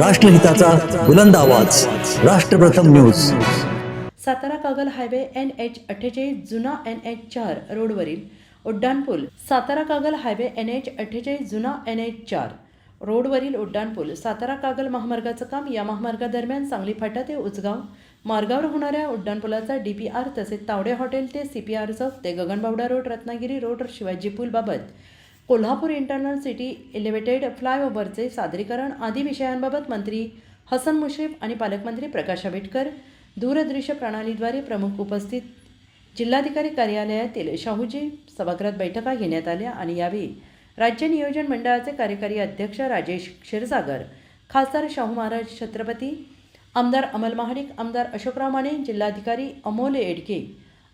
राष्ट्रहिताचा बुलंद आवाज. राष्ट्रप्रथम news. Satara Kagal highway N H अठ्ठेचाळीस जुना एन एच चार रोडवरील उड्डाणपूल. Satara Kagal highway N H अठ्ठेचाळीस जुना एन एच चार रोडवरील उड्डाणपूल. सातारा कागल महामार्गाचं काम या महामार्गादरम्यान सांगली फाटा ते उचगाव. मार्गावर होणाऱ्या उड्डाणपुलाचा डी पी आर तसेच तावडे हॉटेल ते सी पी आर चौक ते गगनबावडा रोड रत्नागिरी रोड शिवाजी पूलबाबत कोल्हापूर इंटरनल सिटी एलिव्हेटेड फ्लायओव्हरचे सादरीकरण आदी विषयांबाबत मंत्री हसन मुश्रीफ आणि पालकमंत्री प्रकाश आंबेडकर दूरदृश्य प्रणालीद्वारे प्रमुख उपस्थित जिल्हाधिकारी कार्यालयातील शाहूजी सभागृहात बैठका घेण्यात आल्या आणि यावेळी राज्य नियोजन मंडळाचे कार्यकारी अध्यक्ष राजेश क्षीरसागर खासदार शाहू महाराज छत्रपती आमदार अमल महाडिक आमदार अशोकराव माने जिल्हाधिकारी अमोल एडके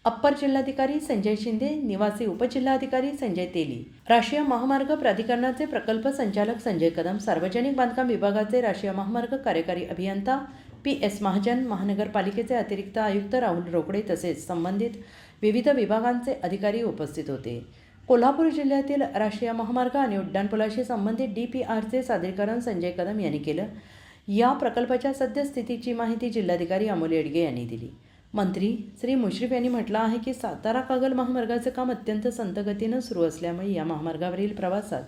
अप्पर जिल्हाधिकारी संजय शिंदे निवासी उपजिल्हाधिकारी संजय तेली. राष्ट्रीय महामार्ग प्राधिकरणाचे प्रकल्प संचालक संजय कदम सार्वजनिक बांधकाम विभागाचे राष्ट्रीय महामार्ग कार्यकारी अभियंता पी एस महाजन महानगरपालिकेचे अतिरिक्त आयुक्त राहुल रोकडे तसेच संबंधित विविध विभागांचे अधिकारी उपस्थित होते. कोल्हापूर जिल्ह्यातील राष्ट्रीय महामार्ग आणि उड्डाणपुलाशी संबंधित डी पी आरचे सादरीकरण संजय कदम यांनी केलं. या प्रकल्पाच्या सद्यस्थितीची माहिती जिल्हाधिकारी अमोल येडगे यांनी दिली. मंत्री श्री मुश्रीफ यांनी म्हटलं आहे की सातारा कागल महामार्गाचं काम अत्यंत संतगतीनं सुरू असल्यामुळे या महामार्गावरील प्रवासात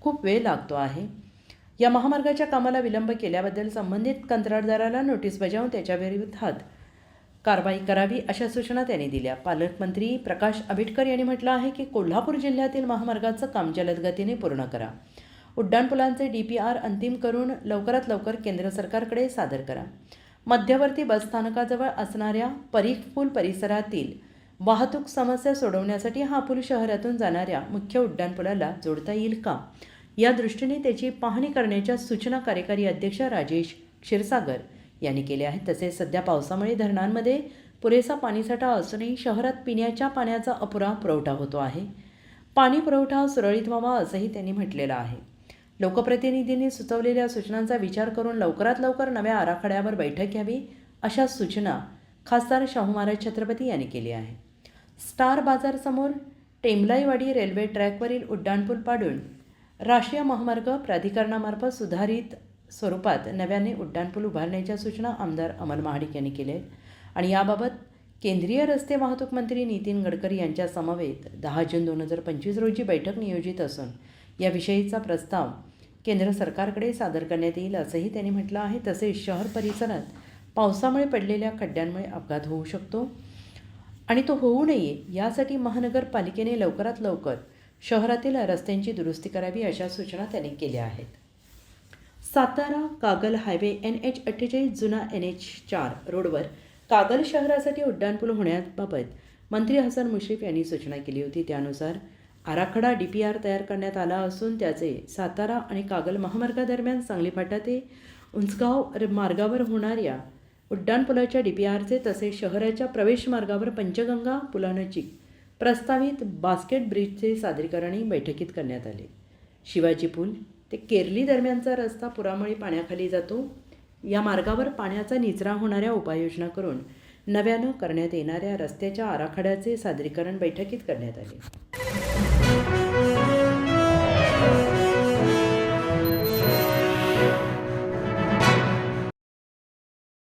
खूप वेळ लागतो आहे. या महामार्गाच्या कामाला विलंब केल्याबद्दल संबंधित कंत्राटदाराला नोटीस बजावून त्याच्याविरोधात कारवाई करावी अशा सूचना त्यांनी दिल्या. पालकमंत्री प्रकाश आंबेडकर यांनी म्हटलं आहे की कोल्हापूर जिल्ह्यातील महामार्गाचं काम जलदगतीने पूर्ण करा. उड्डाणपुलांचे डी पी आर अंतिम करून लवकरात लवकर केंद्र सरकारकडे सादर करा. मध्यवर्ती बसस्थानकाजवळ असणाऱ्या परीख पूल परिसरातील वाहतूक समस्या सोडवण्यासाठी हा पूल शहरातून जाणाऱ्या मुख्य उड्डाणपुलाला जोडता येईल का? या दृष्टीने त्याची पाहणी करण्याच्या सूचना कार्यकारी अध्यक्ष राजेश क्षीरसागर यांनी केल्या आहेत. तसेच सध्या पावसामुळे धरणांमध्ये पुरेसा पाणीसाठा असूनही शहरात पिण्याच्या पाण्याचा अपुरा पुरवठा होतो आहे. पाणी पुरवठा सुरळीत व्हावा असंही त्यांनी म्हटलेलं आहे. लोकप्रतिनिधींनी सुचवलेल्या सूचनांचा विचार करून लवकरात लवकर नव्या आराखड्यावर बैठक घ्यावी अशा सूचना खासदार शाहू महाराज छत्रपती यांनी केली आहे. स्टार बाजारसमोर टेमलाईवाडी रेल्वे ट्रॅकवरील उड्डाणपूल पाडून राष्ट्रीय महामार्ग प्राधिकरणामार्फत सुधारित स्वरूपात नव्याने उड्डाणपूल उभारण्याच्या सूचना आमदार अमल महाडिक यांनी केल्या आहेत. आणि याबाबत केंद्रीय रस्ते वाहतूक मंत्री नितीन गडकरी यांच्या समवेत दहा जून दोन हजार पंचवीस रोजी बैठक नियोजित असून याविषयीचा प्रस्ताव केंद्र सरकारकडे सादर करण्यात येईल असंही त्यांनी म्हटलं आहे. तसेच शहर परिसरात पावसामुळे पडलेल्या खड्ड्यांमुळे अपघात होऊ शकतो आणि तो होऊ नये यासाठी महानगरपालिकेने लवकरात लवकर शहरातील रस्त्यांची दुरुस्ती करावी अशा सूचना त्यांनी केल्या आहेत. Satara Kagal highway N H अठ्ठेचाळीस जुना एन एच चार रोडवर कागल शहरासाठी उड्डाणपूल होण्याबाबत मंत्री हसन मुश्रीफ यांनी सूचना केली होती. त्यानुसार आराखडा डी पी आर तयार करण्यात आला असून त्याचे सातारा आणि कागल महामार्गादरम्यान सांगली फाटा ते उंचगाव र- मार्गावर होणाऱ्या उड्डाणपुलाच्या डी पी आरचे तसेच शहराच्या प्रवेश मार्गावर पंचगंगा पुलानजीक प्रस्तावित बास्केट ब्रिजचे सादरीकरणही बैठकीत करण्यात आले. शिवाजी पूल ते केरली दरम्यानचा रस्ता पुरामुळे पाण्याखाली जातो. या मार्गावर पाण्याचा निचरा होणाऱ्या उपाययोजना करून नव्यानं करण्यात येणाऱ्या रस्त्याच्या आराखड्याचे सादरीकरण बैठकीत करण्यात आले.